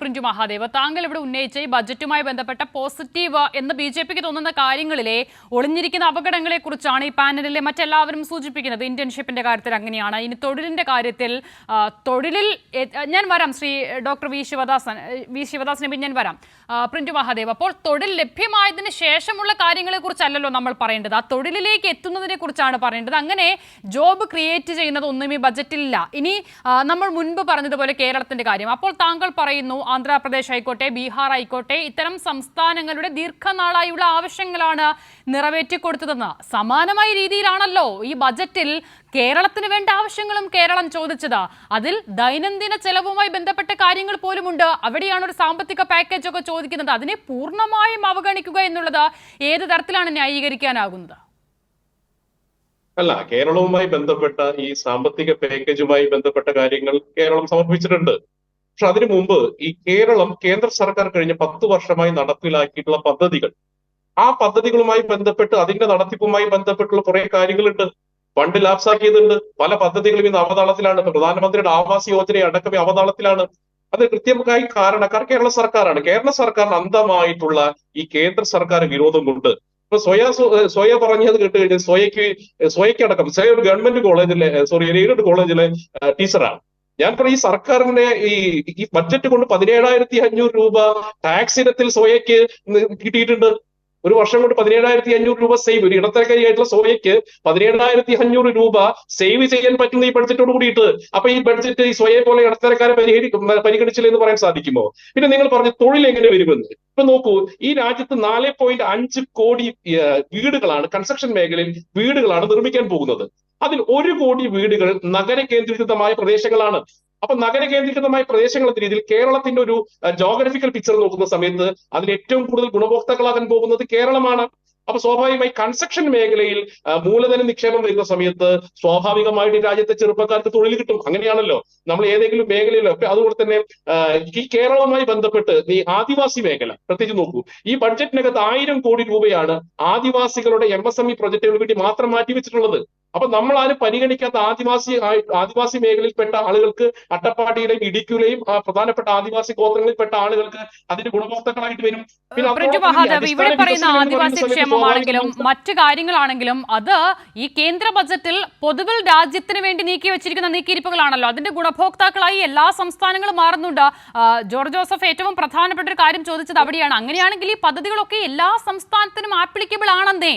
പ്രിഞ്ചു മഹാദേവ് താങ്കൾ ഇവിടെ ഉന്നയിച്ച ഈ ബജറ്റുമായി ബന്ധപ്പെട്ട പോസിറ്റീവ് എന്ന് ബി ജെ പിക്ക് തോന്നുന്ന കാര്യങ്ങളിലെ ഒളിഞ്ഞിരിക്കുന്ന അപകടങ്ങളെ കുറിച്ചാണ് ഈ പാനലിലെ മറ്റെല്ലാവരും സൂചിപ്പിക്കുന്നത്. ഇന്റേൺഷിപ്പിന്റെ കാര്യത്തിൽ അങ്ങനെയാണ്. ഇനി തൊഴിലിന്റെ കാര്യത്തിൽ തൊഴിലിൽ ഞാൻ വരാം Shri doctor V Sivadasan V ശിവദാസിനെ ഞാൻ വരാം. പ്രിഞ്ചു മഹാദേവ് അപ്പോൾ തൊഴിൽ ലഭ്യമായതിന് ശേഷമുള്ള കാര്യങ്ങളെ കുറിച്ചല്ലോ നമ്മൾ പറയേണ്ടത്? ആ തൊഴിലിലേക്ക് എത്തുന്നതിനെ കുറിച്ചാണ് പറയേണ്ടത്. അങ്ങനെ ജോബ് ക്രിയേറ്റ് ചെയ്യുന്നത് ഒന്നും ഈ ബജറ്റിലില്ല. ഇനി നമ്മൾ മുൻപ് പറഞ്ഞതുപോലെ കേരളത്തിന്റെ കാര്യം. അപ്പോൾ താങ്കൾ പറയുന്നു ആന്ധ്രാപ്രദേശ് ആയിക്കോട്ടെ ബീഹാർ ആയിക്കോട്ടെ ഇത്തരം സംസ്ഥാനങ്ങളുടെ ദീർഘനാളായുള്ള ആവശ്യങ്ങളാണ് നിറവേറ്റിക്കൊടുത്തതെന്ന് സമാനമായ രീതിയിലാണല്ലോ ഈ ബജറ്റിൽ കേരളത്തിന് വേണ്ട ആവശ്യങ്ങളും കേരളം ചോദിച്ചത്. അതിൽ ദൈനംദിന ചെലവുമായി ബന്ധപ്പെട്ട കാര്യങ്ങൾ പോലുമുണ്ട്. അവിടെയാണ് ഒരു സാമ്പത്തിക പാക്കേജ് ഒക്കെ ചോദിക്കുന്നത്. അതിനെ പൂർണമായും അവഗണിക്കുക എന്നുള്ളത് ഏത് തരത്തിലാണ് ന്യായീകരിക്കാനാകുന്നത്? അല്ല കേരളവുമായി ബന്ധപ്പെട്ട ഈ സാമ്പത്തിക പാക്കേജുമായി ബന്ധപ്പെട്ട കാര്യങ്ങൾ കേരളം സമർപ്പിച്ചിട്ടുണ്ട്. പക്ഷെ അതിനു മുമ്പ് ഈ കേരളം കേന്ദ്ര സർക്കാർ കഴിഞ്ഞ പത്ത് വർഷമായി നടപ്പിലാക്കിയിട്ടുള്ള പദ്ധതികൾ. ആ പദ്ധതികളുമായി ബന്ധപ്പെട്ട് അതിന്റെ നടത്തിപ്പുമായി ബന്ധപ്പെട്ടുള്ള കുറെ കാര്യങ്ങളുണ്ട്. ഫണ്ട് ലാപ്സാക്കിയതുണ്ട്. പല പദ്ധതികളും ഇന്ന് അവതാളത്തിലാണ്. പ്രധാനമന്ത്രിയുടെ ആവാസ് യോജന അടക്കം അവതാളത്തിലാണ്. അത് കൃത്യമായി കാരണക്കാർ കേരള സർക്കാരാണ്. കേരള സർക്കാരിന് അന്തമായിട്ടുള്ള ഈ കേന്ദ്ര സർക്കാർ വിരോധം കൊണ്ട് ഇപ്പൊ സ്വയ സ്വയ പറഞ്ഞത് കേട്ട് കഴിഞ്ഞാൽ സ്വയക്ക് സ്വയക്കടക്കം സ്വയ ഒരു ഗവൺമെന്റ് കോളേജിലെ സോറി എയ്ഡഡ് കോളേജിലെ ടീച്ചറാണ്. ഞാൻ പറയും ഈ സർക്കാരിന്റെ ഈ ഈ ബഡ്ജറ്റ് കൊണ്ട് പതിനേഴായിരത്തി അഞ്ഞൂറ് രൂപ ടാക്സ് ഇനത്തിൽ സോയയ്ക്ക് കിട്ടിയിട്ടുണ്ട്. ഒരു വർഷം കൊണ്ട് പതിനേഴായിരത്തി അഞ്ഞൂറ് രൂപ സേവ് ഒരു ഇടത്തരക്കാരിയായിട്ടുള്ള സോയയ്ക്ക് പതിനേഴായിരത്തി അഞ്ഞൂറ് രൂപ സേവ് ചെയ്യാൻ പറ്റുന്ന ഈ ബഡ്ജറ്റോട് കൂടിയിട്ട്. അപ്പൊ ഈ ബഡ്ജറ്റ് ഈ സ്വയെ പോലെ ഇടത്തരക്കാരെ പരിഹരിക്കും പരിഗണിച്ചില്ല എന്ന് പറയാൻ സാധിക്കുമോ? പിന്നെ നിങ്ങൾ പറഞ്ഞ തൊഴിൽ എങ്ങനെ വരുമെന്ന്. ഇപ്പൊ നോക്കൂ ഈ രാജ്യത്ത് നാല് പോയിന്റ് അഞ്ച് കോടി വീടുകളാണ് കൺസ്ട്രക്ഷൻ മേഖലയിൽ വീടുകളാണ് നിർമ്മിക്കാൻ പോകുന്നത്. അതിൽ ഒരു കോടി വീടുകൾ നഗര കേന്ദ്രീകൃതമായ പ്രദേശങ്ങളാണ്. അപ്പൊ നഗര കേന്ദ്രീകൃതമായ പ്രദേശങ്ങൾ എന്ന രീതിയിൽ കേരളത്തിന്റെ ഒരു ജോഗ്രഫിക്കൽ പിക്ചർ നോക്കുന്ന സമയത്ത് അതിൽ ഏറ്റവും കൂടുതൽ ഗുണഭോക്താക്കളാകാൻ പോകുന്നത് കേരളമാണ്. അപ്പൊ സ്വാഭാവികമായി കൺസ്ട്രക്ഷൻ മേഖലയിൽ മൂലധന നിക്ഷേപം വരുന്ന സമയത്ത് സ്വാഭാവികമായിട്ട് രാജ്യത്തെ ചെറുപ്പക്കാർക്ക് തൊഴിൽ കിട്ടും. അങ്ങനെയാണല്ലോ. നമ്മൾ ഏതെങ്കിലും മേഖലയിലോ ഒക്കെ അതുപോലെ തന്നെ ഈ കേരളവുമായി ബന്ധപ്പെട്ട് ഈ ആദിവാസി മേഖല പ്രത്യേകിച്ച് നോക്കൂ. ഈ ബഡ്ജറ്റിനകത്ത് ആയിരം കോടി രൂപയാണ് ആദിവാസികളുടെ എം എസ് എം ഇ പ്രൊജക്ടുകൾക്ക് വേണ്ടി മാത്രം മാറ്റിവെച്ചിട്ടുള്ളത് അപ്പൊ നമ്മൾ ആരും പരിഗണിക്കാത്ത ആദിവാസി ആദിവാസി മേഖലയിൽപ്പെട്ട ആളുകൾക്ക് അട്ടപ്പാടിയിലെയും ഇടുക്കിയിലെയും പ്രധാനപ്പെട്ട ആദിവാസി ഗോത്രങ്ങളിൽപ്പെട്ട ആളുകൾക്ക് അതിന്റെ ഗുണഭോക്താക്കളായിട്ട് വരും. ഇവിടെ പറയുന്ന ആദിവാസി ക്ഷേമമാണെങ്കിലും മറ്റു കാര്യങ്ങളാണെങ്കിലും അത് ഈ കേന്ദ്ര ബജറ്റിൽ പൊതുവിൽ രാജ്യത്തിന് വേണ്ടി നീക്കി വെച്ചിരിക്കുന്ന നീക്കിയിരിപ്പുകളാണല്ലോ. അതിന്റെ ഗുണഭോക്താക്കളായി എല്ലാ സംസ്ഥാനങ്ങളും മാറുന്നുണ്ട്. ജോർജ് ജോസഫ് ഏറ്റവും പ്രധാനപ്പെട്ട ഒരു കാര്യം ചോദിച്ചത് അവിടെയാണ്. അങ്ങനെയാണെങ്കിൽ ഈ പദ്ധതികളൊക്കെ എല്ലാ സംസ്ഥാനത്തിനും ആപ്ലിക്കബിൾ ആണെന്നേ.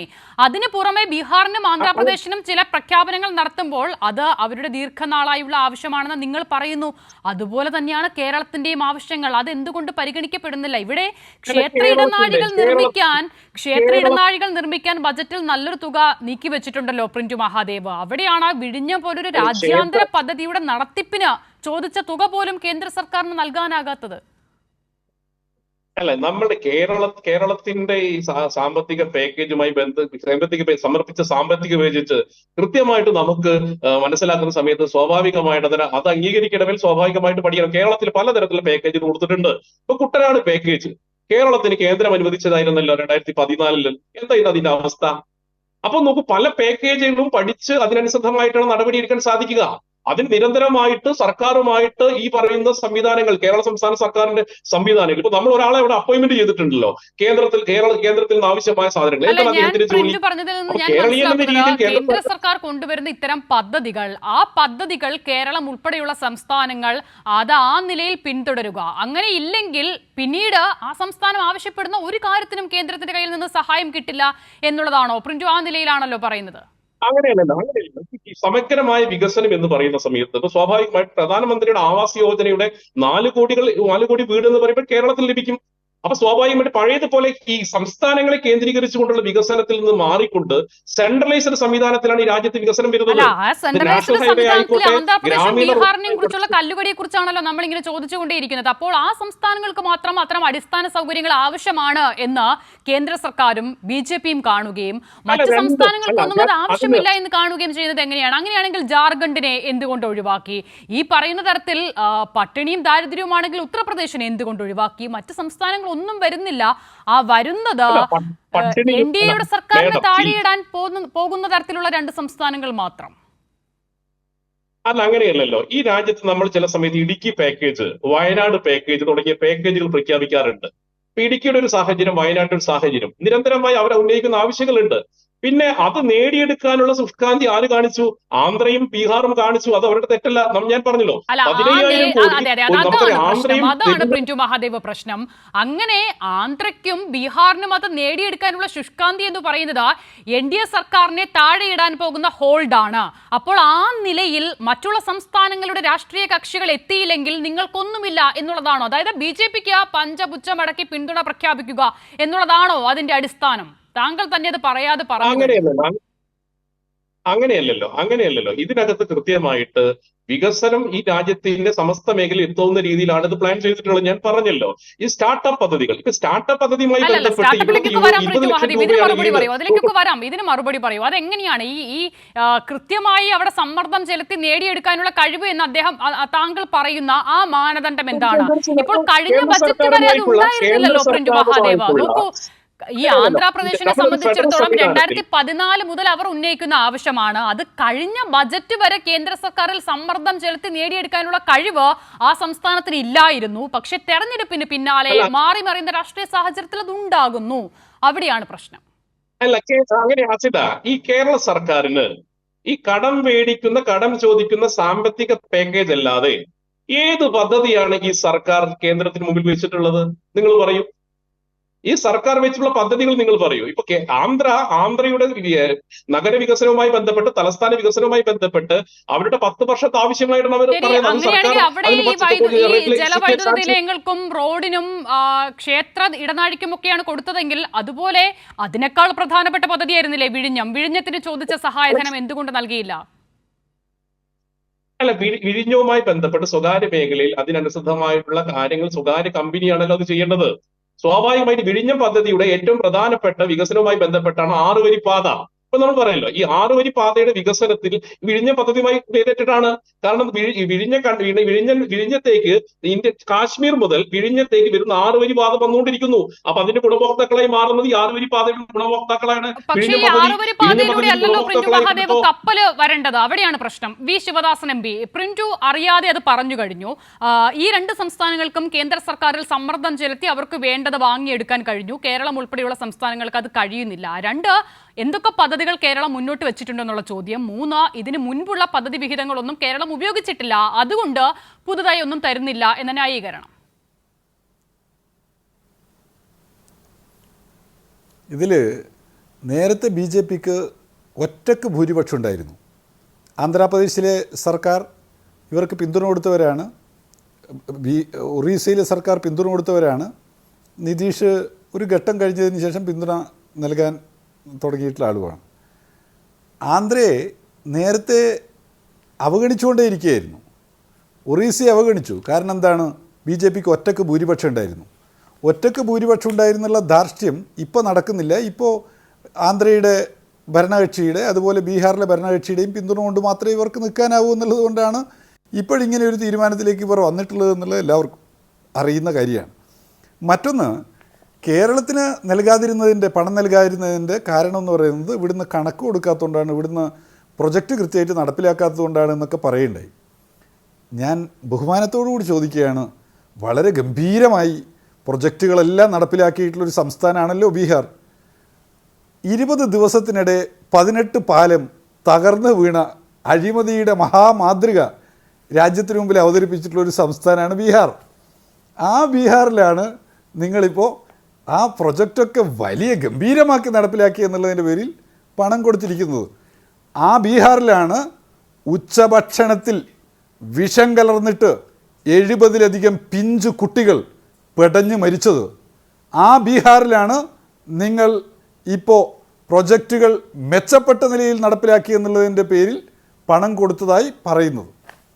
അതിന് പുറമെ ബീഹാറിനും ആന്ധ്രാപ്രദേശിനും ചില പ്രഖ്യാപനങ്ങൾ നടത്തുമ്പോൾ അത് അവരുടെ ദീർഘനാളായുള്ള ആവശ്യമാണെന്ന് നിങ്ങൾ പറയുന്നു. അതുപോലെ തന്നെയാണ് കേരളത്തിന്റെയും ആവശ്യങ്ങൾ. അത് എന്തുകൊണ്ട് പരിഗണിക്കപ്പെടുന്നില്ല? ഇവിടെ ക്ഷേത്ര ഇടനാഴികൾ നിർമ്മിക്കാൻ ക്ഷേത്ര ഇടനാഴികൾ നിർമ്മിക്കാൻ ബജറ്റിൽ നല്ലൊരു തുക നീക്കി വെച്ചിട്ടുണ്ടല്ലോ പ്രിന്റു മഹാദേവ്. അവിടെയാണ് വിഴിഞ്ഞ പോലൊരു രാജ്യാന്തര പദ്ധതിയുടെ നടത്തിപ്പിന് ചോദിച്ച തുക പോലും കേന്ദ്ര സർക്കാരിന് നൽകാനാകാത്തത്. അല്ല നമ്മുടെ കേരള കേരളത്തിന്റെ ഈ സാമ്പത്തിക പാക്കേജുമായി ബന്ധ സാമ്പത്തിക സമർപ്പിച്ച സാമ്പത്തിക പേജിച്ച് കൃത്യമായിട്ട് നമുക്ക് മനസ്സിലാക്കുന്ന സമയത്ത് സ്വാഭാവികമായിട്ട് അതിന് അത് അംഗീകരിക്കണമെങ്കിൽ സ്വാഭാവികമായിട്ട് പഠിക്കണം. കേരളത്തിൽ പലതരത്തിലുള്ള പാക്കേജ് കൊടുത്തിട്ടുണ്ട്. ഇപ്പൊ കുട്ടനാട് പാക്കേജ്. കേരളത്തിന് കേന്ദ്രം അനുവദിച്ചതായിരുന്നല്ലോ രണ്ടായിരത്തി പതിനാലിൽ എന്തായിരുന്നു അതിന്റെ അവസ്ഥ? അപ്പൊ നമുക്ക് പല പാക്കേജുകളും പഠിച്ച് അതിനനുസൃതമായിട്ടുള്ള നടപടി എടുക്കാൻ സാധിക്കുക. അതിന് നിരന്തരമായിട്ട് സർക്കാരുമായിട്ട് ഈ പറയുന്ന സംവിധാനങ്ങൾ കേരള സംസ്ഥാന സർക്കാരിന്റെ സംവിധാനങ്ങൾ. ഇപ്പൊ നമ്മൾ ഒരാളെ ഇവിടെ അപ്പോയിന്റ്മെന്റ് ചെയ്തിട്ടുണ്ടല്ലോ. കേന്ദ്രത്തിൽ കേരള കേന്ദ്രത്തിൽ നിന്ന് ആവശ്യമായ സാധനങ്ങൾ. കേന്ദ്ര സർക്കാർ കൊണ്ടുവരുന്ന ഇത്തരം പദ്ധതികൾ ആ പദ്ധതികൾ കേരളം ഉൾപ്പെടെയുള്ള സംസ്ഥാനങ്ങൾ അത് ആ നിലയിൽ പിന്തുടരുക. അങ്ങനെ ഇല്ലെങ്കിൽ പിന്നീട് ആ സംസ്ഥാനം ആവശ്യപ്പെടുന്ന ഒരു കാര്യത്തിനും കേന്ദ്രത്തിന്റെ കയ്യിൽ നിന്ന് സഹായം കിട്ടില്ല എന്നുള്ളതാണോ? പ്രിന്റു ആ നിലയിലാണല്ലോ പറയുന്നത്. അങ്ങനെയല്ലല്ലോ അങ്ങനെയല്ല സമഗ്രമായ വികസനം എന്ന് പറയുന്ന സമയത്ത് ഇപ്പൊ സ്വാഭാവികമായിട്ട് പ്രധാനമന്ത്രിയുടെ ആവാസ് യോജനയുടെ നാല് കോടികൾ നാല് കോടി വീട് എന്ന് പറയുമ്പോൾ കേരളത്തിൽ ലഭിക്കും. അപ്പൊ സ്വാഭാവികമായിട്ട് പഴയതുപോലെ ഈ സംസ്ഥാനങ്ങളെ കേന്ദ്രീകരിച്ചുകൊണ്ടുള്ള വികസനത്തിൽ നിന്ന് മാറിക്കൊണ്ട് സെൻട്രലൈസ്ഡ് സംവിധാനത്തിലാണ് ഈ രാജ്യത്ത് വികസനം വരുന്നത്. കല്ലുകടിയെ കുറിച്ചാണല്ലോ നമ്മൾ ഇങ്ങനെ ചോദിച്ചുകൊണ്ടേയിരിക്കുന്നത്. അപ്പോൾ ആ സംസ്ഥാനങ്ങൾക്ക് മാത്രം അത്തരം അടിസ്ഥാന സൗകര്യങ്ങൾ ആവശ്യമാണ് എന്ന് കേന്ദ്ര സർക്കാരും ബി ജെ പിയും കാണുകയും മറ്റു. സംസ്ഥാനങ്ങൾക്കൊന്നും അത് ആവശ്യമില്ല എന്ന് കാണുകയും ചെയ്യുന്നത് എങ്ങനെയാണ്? അങ്ങനെയാണെങ്കിൽ ജാർഖണ്ഡിനെ എന്തുകൊണ്ട് ഒഴിവാക്കി? ഈ പറയുന്ന തരത്തിൽ പട്ടിണിയും ദാരിദ്ര്യവുമാണെങ്കിൽ ഉത്തർപ്രദേശിനെ എന്തുകൊണ്ട് ഒഴിവാക്കി? മറ്റ് സംസ്ഥാനങ്ങൾ ഒന്നും വരുന്നില്ല. ആ വരുന്നത് എൻ ഡി എയുടെ സർക്കാരിനെ താഴെയിടാൻ പോകുന്ന തരത്തിലുള്ള രണ്ട് സംസ്ഥാനങ്ങൾ മാത്രം. അല്ല അങ്ങനെയല്ലല്ലോ. ഈ രാജ്യത്ത് നമ്മൾ ചില സമയത്ത് ഇടുക്കി പാക്കേജ് വയനാട് പാക്കേജ് തുടങ്ങിയ പാക്കേജുകൾ പ്രഖ്യാപിക്കാറുണ്ട്. ഇടുക്കിയുടെ ഒരു സാഹചര്യം വയനാട്ടിൽ ഒരു സാഹചര്യം. നിരന്തരമായി അവരെ ഉന്നയിക്കുന്ന ആവശ്യങ്ങളുണ്ട്. പിന്നെ അത് നേടിയെടുക്കാനുള്ള സുഷ്കാന്തി ആര് കാണിച്ചു? ആന്ധ്രയും ബീഹാറും കാണിച്ചു. അത് അവരുടെ തെറ്റല്ല. ഞാൻ പറഞ്ഞല്ലോ? അതാണ് പ്രിന്റു മഹാദേവ പ്രശ്നം. അങ്ങനെ ആന്ധ്രയ്ക്കും ബീഹാറിനും അത് നേടിയെടുക്കാനുള്ള ശുഷ്കാന്തി എന്ന് പറയുന്നത് എൻ ഡി എ സർക്കാരിനെ താഴെയിടാൻ പോകുന്ന ഹോൾഡാണ്. അപ്പോൾ ആ നിലയിൽ മറ്റുള്ള സംസ്ഥാനങ്ങളുടെ രാഷ്ട്രീയ കക്ഷികൾ എത്തിയില്ലെങ്കിൽ നിങ്ങൾക്കൊന്നുമില്ല എന്നുള്ളതാണോ? അതായത് ബി ജെ പിക്ക് പഞ്ചപുച്ഛമടക്കി പിന്തുണ പ്രഖ്യാപിക്കുക എന്നുള്ളതാണോ അതിന്റെ അടിസ്ഥാനം? താങ്കൾ തന്നെ അത് പറയാതെ പറഞ്ഞു അങ്ങനെയല്ലല്ലോ അങ്- അങ്ങനെയല്ലല്ലോ അങ്ങനെയല്ലല്ലോ. ഇതിനകത്ത് കൃത്യമായിട്ട് വികസനം ഈ രാജ്യത്തിന്റെ സമസ്ത മേഖല എത്തുന്ന രീതിയിലാണ് ഇത് പ്ലാൻ ചെയ്തിട്ടുള്ളത് ഞാൻ പറഞ്ഞല്ലോ. ഈ സ്റ്റാർട്ടപ്പ് പദ്ധതികൾ ഇപ്പൊ സ്റ്റാർട്ടപ്പ് പദ്ധതിയുമായി അതിലേക്ക് വരാം ഇതിന് മറുപടി പറയൂ വരാം ഇതിന് മറുപടി പറയൂ. അതെങ്ങനെയാണ് ഈ ഈ കൃത്യമായി അവിടെ സമ്മർദ്ദം ചെലുത്തി നേടിയെടുക്കാനുള്ള കഴിവ് എന്ന് അദ്ദേഹം താങ്കൾ പറയുന്ന ആ മാനദണ്ഡം എന്താണ്? ഇപ്പോൾ കഴിഞ്ഞ ബജറ്റ് വരെ അത് ഉണ്ടായിരുന്നില്ലല്ലോ പ്രിന്റ് മഹാദേവ. നോക്കൂ ഈ ആന്ധ്രാപ്രദേശിനെ സംബന്ധിച്ചിടത്തോളം രണ്ടായിരത്തി പതിനാല് മുതൽ അവർ ഉന്നയിക്കുന്ന ആവശ്യമാണ്. അത് കഴിഞ്ഞ ബജറ്റ് വരെ കേന്ദ്ര സർക്കാരിൽ സമ്മർദ്ദം ചെലുത്തി നേടിയെടുക്കാനുള്ള കഴിവ് ആ സംസ്ഥാനത്തിന് ഇല്ലായിരുന്നു. പക്ഷെ തെരഞ്ഞെടുപ്പിന് പിന്നാലെ. മാറി മറിയുന്ന രാഷ്ട്രീയ സാഹചര്യത്തിൽ അത് ഉണ്ടാകുന്നു. അവിടെയാണ് പ്രശ്നം. അല്ല അങ്ങനെ ഹസിത ഈ കേരള സർക്കാരിന് ഈ കടം മേടിക്കുന്ന കടം ചോദിക്കുന്ന സാമ്പത്തിക പാക്കേജ് അല്ലാതെ ഏത് പദ്ധതിയാണ് ഈ സർക്കാർ കേന്ദ്രത്തിന് മുമ്പിൽ വെച്ചിട്ടുള്ളത്? നിങ്ങൾ പറയൂ. ഈ സർക്കാർ വെച്ചിട്ടുള്ള പദ്ധതികൾ നിങ്ങൾ പറയൂ. ഇപ്പൊ ആന്ധ്ര ആന്ധ്രയുടെ നഗര വികസനവുമായി ബന്ധപ്പെട്ട് തലസ്ഥാന വികസനവുമായി ബന്ധപ്പെട്ട് അവരുടെ പത്ത് വർഷത്തെ ആവശ്യമായിട്ടാണ് അവർ പറയുന്നത്. ജലവൈദ്യുത നിലയങ്ങൾക്കും റോഡിനും ക്ഷേത്ര ക്ഷേത്ര ഇടനാഴിക്കുമൊക്കെയാണ് കൊടുത്തതെങ്കിൽ അതുപോലെ അതിനേക്കാൾ പ്രധാനപ്പെട്ട പദ്ധതിയായിരുന്നില്ലേ? വിഴിഞ്ഞം. വിഴിഞ്ഞത്തിന് ചോദിച്ച സഹായധനം എന്തുകൊണ്ട് നൽകിയില്ല? അല്ല വിഴി- വിഴിഞ്ഞവുമായി ബന്ധപ്പെട്ട് സ്വകാര്യ മേഖലയിൽ അതിനനുസൃതമായിട്ടുള്ള കാര്യങ്ങൾ സ്വകാര്യ കമ്പനിയാണല്ലോ അത് ചെയ്യേണ്ടത്. സ്വാഭാവികമായിട്ട് വിഴിഞ്ഞം പദ്ധതിയുടെ ഏറ്റവും പ്രധാനപ്പെട്ട വികസനവുമായി ബന്ധപ്പെട്ടാണ് ആറുവരി പാത ഇപ്പൊ നമ്മൾ പറയല്ലോ ഈ ആറുവരി പാതയുടെ വികസനത്തിൽ വിഴിഞ്ഞ പദ്ധതിയുമായി റിലേറ്റഡ് കാരണം വിഴിഞ്ഞ വിഴിഞ്ഞ വിഴിഞ്ഞത്തേക്ക് ഇന്ത്യ കാശ്മീർ മുതൽ വിഴിഞ്ഞത്തേക്ക് വരുന്ന ആറുവരി പാത വന്നുകൊണ്ടിരിക്കുന്നു. അപ്പൊ അതിന്റെ ഗുണഭോക്താക്കളായി മാറുന്നത് ഈ ആറുവരി പാതയുടെ ഗുണഭോക്താക്കളാണ്. കപ്പൽ വരേണ്ടത്. അവിടെയാണ് പ്രശ്നം. V Sivadasan M P. Print അറിയാതെ അത് പറഞ്ഞു കഴിഞ്ഞു. ഈ രണ്ട് സംസ്ഥാനങ്ങൾക്കും കേന്ദ്ര സർക്കാരിൽ സമ്മർദ്ദം ചെലുത്തി അവർക്ക് വേണ്ടത് വാങ്ങിയെടുക്കാൻ കഴിഞ്ഞു. കേരളം ഉൾപ്പെടെയുള്ള സംസ്ഥാനങ്ങൾക്ക് അത് കഴിയുന്നില്ല. രണ്ട് എന്തൊക്കെ പദ്ധതികൾ കേരളം മുന്നോട്ട് വെച്ചിട്ടുണ്ടെന്നുള്ള ചോദ്യം. മൂന്ന് ഇതിന് മുൻപുള്ള പദ്ധതി വിഹിതങ്ങളൊന്നും കേരളം ഉപയോഗിച്ചിട്ടില്ല. അതുകൊണ്ട് പുതുതായി ഒന്നും തരുന്നില്ല എന്ന ന്യായീകരണം. ഇതിൽ നേരത്തെ ബി ജെ പിക്ക് ഒറ്റയ്ക്ക് ഭൂരിപക്ഷം ഉണ്ടായിരുന്നു. ആന്ധ്രാപ്രദേശിലെ സർക്കാർ ഇവർക്ക് പിന്തുണ കൊടുത്തവരാണ്. ബി ഒറീസയിലെ സർക്കാർ പിന്തുണ കൊടുത്തവരാണ്. നിതീഷ് ഒരു ഘട്ടം കഴിഞ്ഞതിന് ശേഷം പിന്തുണ നൽകാൻ തുടങ്ങിയിട്ടുള്ള ആളുമാണ് ആന്ധ്രയെ നേരത്തെ അവഗണിച്ചുകൊണ്ടേയിരിക്കുകയായിരുന്നു. ഒറീസയെ അവഗണിച്ചു. കാരണം എന്താണ്? ബി ജെ പിക്ക് ഒറ്റയ്ക്ക് ഭൂരിപക്ഷം ഉണ്ടായിരുന്നു. ഒറ്റയ്ക്ക് ഭൂരിപക്ഷം ഉണ്ടായിരുന്നുള്ള ധാർഷ്ട്യം ഇപ്പോൾ നടക്കുന്നില്ല. ഇപ്പോൾ ആന്ധ്രയുടെ ഭരണകക്ഷിയുടെ അതുപോലെ ബീഹാറിലെ ഭരണകക്ഷിയുടെയും പിന്തുണ കൊണ്ട് മാത്രമേ ഇവർക്ക് നിൽക്കാനാവൂ എന്നുള്ളത് കൊണ്ടാണ് ഇപ്പോഴിങ്ങനെ ഒരു തീരുമാനത്തിലേക്ക് ഇവർ വന്നിട്ടുള്ളത് എന്നുള്ളത് എല്ലാവർക്കും അറിയുന്ന കാര്യമാണ്. മറ്റൊന്ന് കേരളത്തിന് നൽകാതിരുന്നതിന്റെ പണം നൽകാതിരുന്നതിന്റെ കാരണം എന്ന് പറയുന്നത് ഇവിടുന്ന് കണക്ക് കൊടുക്കാത്തതുകൊണ്ടാണ് ഇവിടുന്ന് പ്രൊജക്റ്റ് കൃത്യമായിട്ട് നടപ്പിലാക്കാത്തതുകൊണ്ടാണ് എന്നൊക്കെ പറയണ്ടായി ഞാൻ ബഹുമാനത്തോടു കൂടി ചോദിക്കുകയാണ് വളരെ ഗംഭീരമായി പ്രൊജക്റ്റുകളെല്ലാം നടപ്പിലാക്കിയിട്ടുള്ളൊരു സംസ്ഥാനമാണല്ലോ ബീഹാർ. ഇരുപത് ദിവസത്തിനിടെ പതിനെട്ട് പാലം തകർന്നു വീണ അഴിമതിയുടെ മഹാമാതൃക രാജ്യത്തിന് മുമ്പിൽ അവതരിപ്പിച്ചിട്ടുള്ള ഒരു സംസ്ഥാനമാണ് ബീഹാർ. ആ ബീഹാറിലാണ് നിങ്ങളിപ്പോൾ ആ പ്രൊജക്റ്റൊക്കെ വലിയ ഗംഭീരമാക്കി നടപ്പിലാക്കി എന്നുള്ളതിന്റെ പേരിൽ പണം കൊടുത്തിരിക്കുന്നത്. ആ ബീഹാറിലാണ് ഉച്ചഭക്ഷണത്തിൽ വിഷം കലർന്നിട്ട് എഴുപതിലധികം പിഞ്ചു കുട്ടികൾ പെടഞ്ഞു മരിച്ചത്. ആ ബീഹാറിലാണ് നിങ്ങൾ ഇപ്പോൾ പ്രൊജക്റ്റുകൾ മെച്ചപ്പെട്ട നിലയിൽ നടപ്പിലാക്കി എന്നുള്ളതിന്റെ പേരിൽ പണം കൊടുത്തതായി പറയുന്നത്.